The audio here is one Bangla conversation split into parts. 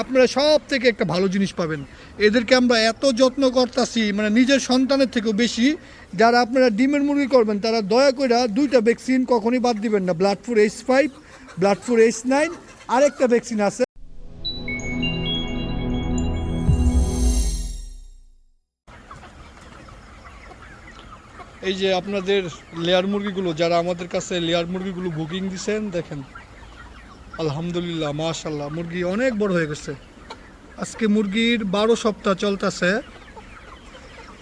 আপনারা সব থেকে একটা ভালো জিনিস পাবেন। এদেরকে আমরা এত যত্ন করতাছি মানে নিজের সন্তানের থেকেও বেশি, যারা আপনারা ডিমের মুরগি করবেন, তারা দয়া করে দুইটা ভ্যাকসিন কখনই বাদ দিবেন না। Blood four H five blood four H nine আরেকটা ভ্যাকসিন আছে। এই যে আপনাদের লেয়ার মুরগিগুলো, যারা আমাদের কাছে লেয়ার মুরগিগুলো বুকিং দিছেন, দেখেন। আলহামদুলিল্লাহ মাশাল্লাহ মুরগি অনেক বড় হয়ে গেছে। আজকে মুরগির বারো সপ্তাহ চলতেছে।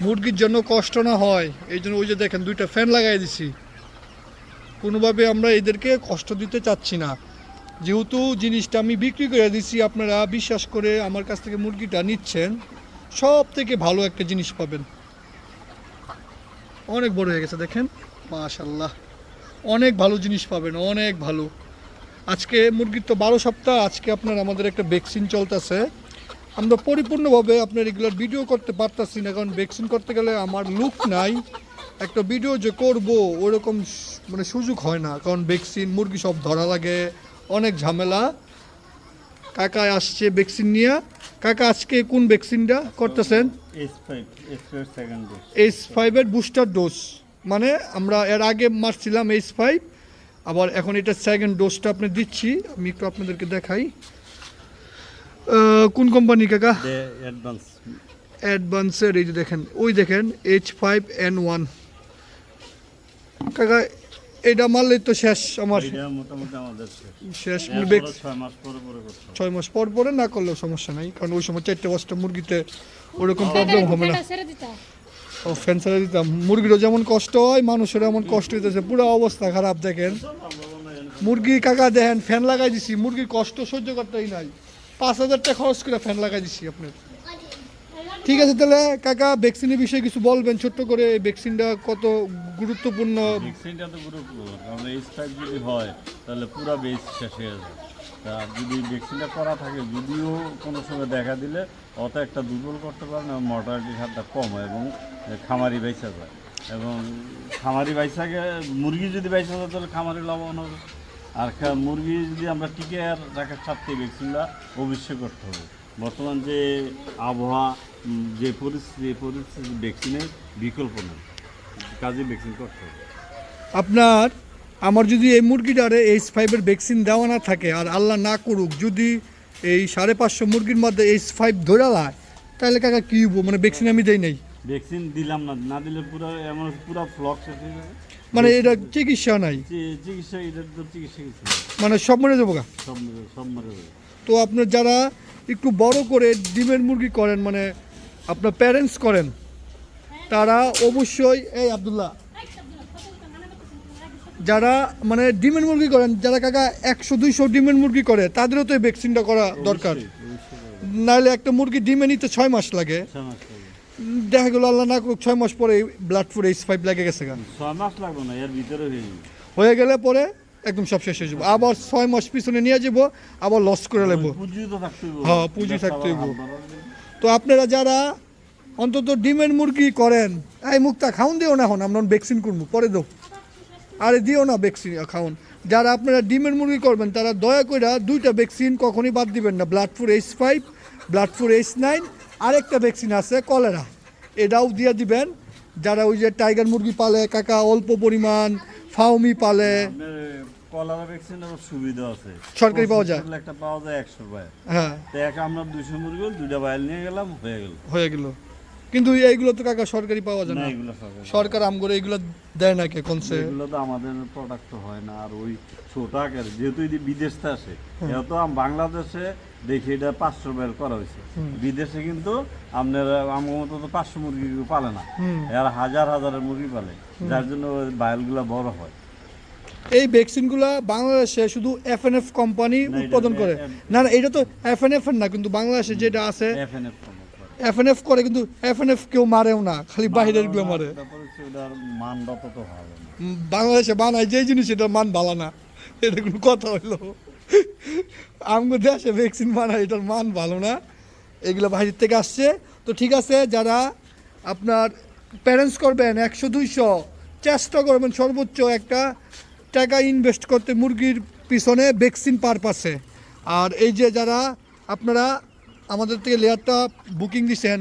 মুরগির জন্য কষ্ট না হয়। এই জন্য ওই যে দেখেন, দুইটা ফ্যান লাগাই দিছি। কোনোভাবে আমরা এদেরকে কষ্ট দিতে চাচ্ছি না। যেহেতু জিনিসটা আমি বিক্রি করে দিছি, আপনারা বিশ্বাস করে আমার কাছ থেকে মুরগিটা নিচ্ছেন সব থেকে ভালো একটা জিনিস পাবেন। অনেক বড় হয়ে গেছে, দেখেন। মাশাল্লাহ অনেক ভালো জিনিস পাবেন, অনেক ভালো। আজকে মুরগির তো বারো সপ্তাহ আজকে আপনার আমাদের একটা ভ্যাকসিন চলতেছে। আমরা পরিপূর্ণভাবে আপনার এগুলোর ভিডিও করতে পারতাছি না কারণ ভ্যাকসিন করতে গেলে আমার লুক নাই। একটা ভিডিও যে করব ওরকম মানে সুযোগ হয় না কারণ ভ্যাকসিন মুরগি সব ধরা লাগে অনেক ঝামেলা। কাকা আসছে ভ্যাকসিন নিয়ে। কাকা আজকে কোন ভ্যাকসিনটা করতেছেন? এইচ ফাইভের বুস্টার ডোজ মানে আমরা এর আগে মারছিলাম এইচ ফাইভ আবার এখন এটা সেকেন্ড ডোজটা আপনি দিচ্ছি। আমি একটু আপনাদেরকে দেখাই। কোন কোম্পানি কাকা? অ্যাডভান্স অ্যাডভান্সের এই যে দেখেন ওই দেখেন এইচ ফাইভ এন ওয়ান কাকা এটা মারলেই তো শেষ আমার। এটা মোটামুটি আমাদের শেষ। শেষ ছয় মাস পরে পরে করতে হবে। ছয় মাস পর পরে না করলেও সমস্যা নাই কারণ ওই সময় চারটে পাঁচটা মুরগিতে ওরকম প্রবলেম হবে না। ও ফ্যান ছেড়ে দিতাম। মুরগিরও যেমন কষ্ট হয় মানুষের এমন কষ্ট হইতেছে। পুরো অবস্থা খারাপ, দেখেন। মুরগি কাকা, দেখেন ফ্যান লাগাই দিছি। মুরগির কষ্ট সহ্য করতেই নাই। পাঁচ হাজার টাকা খরচ করে ফ্যান লাগাই দিছি আপনার। ঠিক আছে, তাহলে কাকা ভ্যাকসিনের বিষয়ে কিছু বলবেন? ছোট্ট করে এই ভ্যাকসিনটা কত গুরুত্বপূর্ণ? ভ্যাকসিনটা তো পুরো পুরো কারণ এইচ ফাইভ যদি হয়, তাহলে পুরো বেস শেষ হয়ে যায় তা যদি ভ্যাকসিনটা করা থাকে, যদিও কোনো সময় দেখা দিলে, অত একটা দুর্বল করতে পারে না মর্টালিটি হারটা কম হয় এবং খামারি বাইসা যায়। এবং খামারি বাইসাকে মুরগি যদি বাইসা যায়, তাহলে খামারি লাভবান হবে। আর মুরগি যদি আমরা টিকে আর রাখার স্বার্থে ভ্যাকসিনটা অবশ্যই করতে হবে। বর্তমান যে আবহাওয়া যে পরিস্থিতি, এই পরিস্থিতি ভ্যাকসিনের বিকল্প নেই। কাজে ভ্যাকসিন করতে হবে। আপনার, আমার যদি এই মুরগিটারে এইচ ফাইভের ভ্যাকসিন দেওয়া না থাকে, আর আল্লাহ না করুক, যদি এই সাড়ে পাঁচশো মুরগির মধ্যে এইচ ফাইভ ধরে লায় তাহলে কাকা কী মানে ভ্যাকসিন আমি দেই নাই। ভ্যাকসিন দিলাম না না দিলে পুরো এমন পুরো ফ্লক শেষ হয়ে যাবে। মানে এটা চিকিৎসা নাই? চিকিৎসা এটার তো চিকিৎসা কিছু মানে সব মরে যাব গা? সব মরে- সব মরে যাবে। তো আপনার যারা একটু বড় করে ডিমের মুরগি করেন মানে আপনার প্যারেন্টস করেন তারা অবশ্যই এই আবদুল্লাহ যারা মানে ডিমের মুরগি করেন যারা কাকা একশো দুইশো ডিমের মুরগি করে তাদেরও তো এই ভ্যাকসিনটা করা দরকার। নাহলে একটা মুরগি ডিমে নিতে ছয় মাস লাগে ছয় মাস লাগবে। উম, দেখা গেলো আল্লাহ না করুক ছয় মাস পরে ব্লাড ফোর এইচ ফাইভ লেগে গেছে গা ছয় মাস লাগবে না এর ভিতরে হয়ে গেলে পরে একদম সব শেষ হয়ে যাব। আবার ছয় মাস পিছনে নিয়ে যাব আবার লস করে নেব। হ্যাঁ, পুঁজি থাকতে হইব। তো আপনারা যারা অন্তত ডিমের মুরগি করেন এই মুক্তা খাউন দিও না এখন আমরা ভ্যাকসিন করব পরে দো আরে দিও না ভ্যাকসিন খাওন। যারা আপনারা ডিমের মুরগি করবেন তারা দয়া করে দুইটা ভ্যাকসিন কখনই বাদ দিবেন না। Blood four H five blood four H nine আরেকটা ভ্যাকসিন আছে কলেরা এটাও দিয়ে দিবেন। যারা ওই যে টাইগার মুরগি পালে কাকা অল্প পরিমাণ ফাউমি পালে। ভ্যাকসিনের সুবিধা আছে। সরকারি পাওয়া যায়? একটা পাওয়া যায় একশো পায় হ্যাঁ। তো এক আমরা দুইশো মুরগি দুইটা বাইল নিয়ে গেলাম হয়ে গেল। হয়ে গেল। কিন্তু এইগুলো তো কাকা সরকারি পাওয়া যায় না। এগুলো সরকার আমগরে এগুলো দেয় না কে কোনসে এগুলো তো আমাদের প্রোডাক্ট হয় না। আর ওই ছোট আকারে যেহেতু এটি বিদেশতে আসে হ্যাঁ। এত বাংলাদেশে দেখি এটা পাঁচশো বেল করা হয়েছে। বিদেশে কিন্তু আপনার আমার মতো তো পাঁচশো মুরগি পালে না। আর হাজার হাজারের মুরগি পালে যার জন্য বায়লগুলো বড় হয়। এই ভ্যাকসিনগুলো বাংলাদেশে শুধু এফএনএফ কোম্পানি না, এটা উৎপাদন করে। না না এটা তো এফএনএফ না কিন্তু বাংলাদেশে যেটা আছে এফ এন এফ এফএনএফ করে। কিন্তু এফ এন এফ কেউ মারেও না খালি বাইরেরগুলো মারে। বাংলাদেশে বানায় যে জিনিস এটার মান ভালো না। এটা কোনো কথা হইল। আমগো দেশে ভ্যাকসিন বানায়, এটার মান ভালো না। এগুলো বাইরের থেকে আসছে। তো ঠিক আছে, যারা আপনার প্যারেন্টস করবেন একশো, দুইশো, চেষ্টা করবেন সর্বোচ্চ একটা টাকা ইনভেস্ট করতে মুরগির পিছনে ভ্যাকসিন পারপাসে আর এই যে যারা আপনারা আমাদের থেকে লেয়ারটা বুকিং দিছেন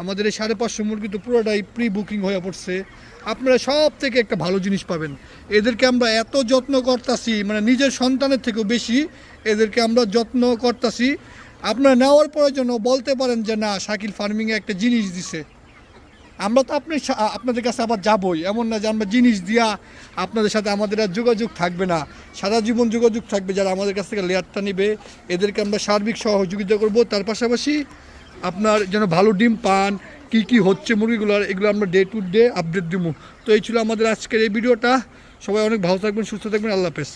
আমাদের এই সাড়ে পাঁচশো মুরগি তো পুরোটাই প্রি বুকিং হয়ে পড়ছে। আপনারা সব থেকে একটা ভালো জিনিস পাবেন। এদেরকে আমরা এত যত্ন করতাছি মানে নিজের সন্তানের থেকেও বেশি এদেরকে আমরা যত্ন করতাছি। আপনারা নেওয়ার পরের জন্য বলতে পারেন যে, না, শাকিল ফার্মিংয়ে একটা জিনিস দিছে। আমরা তো আপনি আপনাদের কাছে আবার যাবই। এমন না যে আমরা জিনিস দিয়া আপনাদের সাথে আমাদের আর যোগাযোগ থাকবে না। সারা জীবন যোগাযোগ থাকবে যারা আমাদের কাছ থেকে লেয়ারটা নেবে। এদেরকে আমরা সার্বিক সহযোগিতা করব। তার পাশাপাশি আপনার যেন ভালো ডিম পান, কি কি হচ্ছে মুরগিগুলোর এগুলো আমরা ডে টু ডে আপডেট দিব তো এই ছিল আমাদের আজকের এই ভিডিওটা। সবাই অনেক ভালো থাকবেন, সুস্থ থাকবেন, আল্লাহ হাফেজ।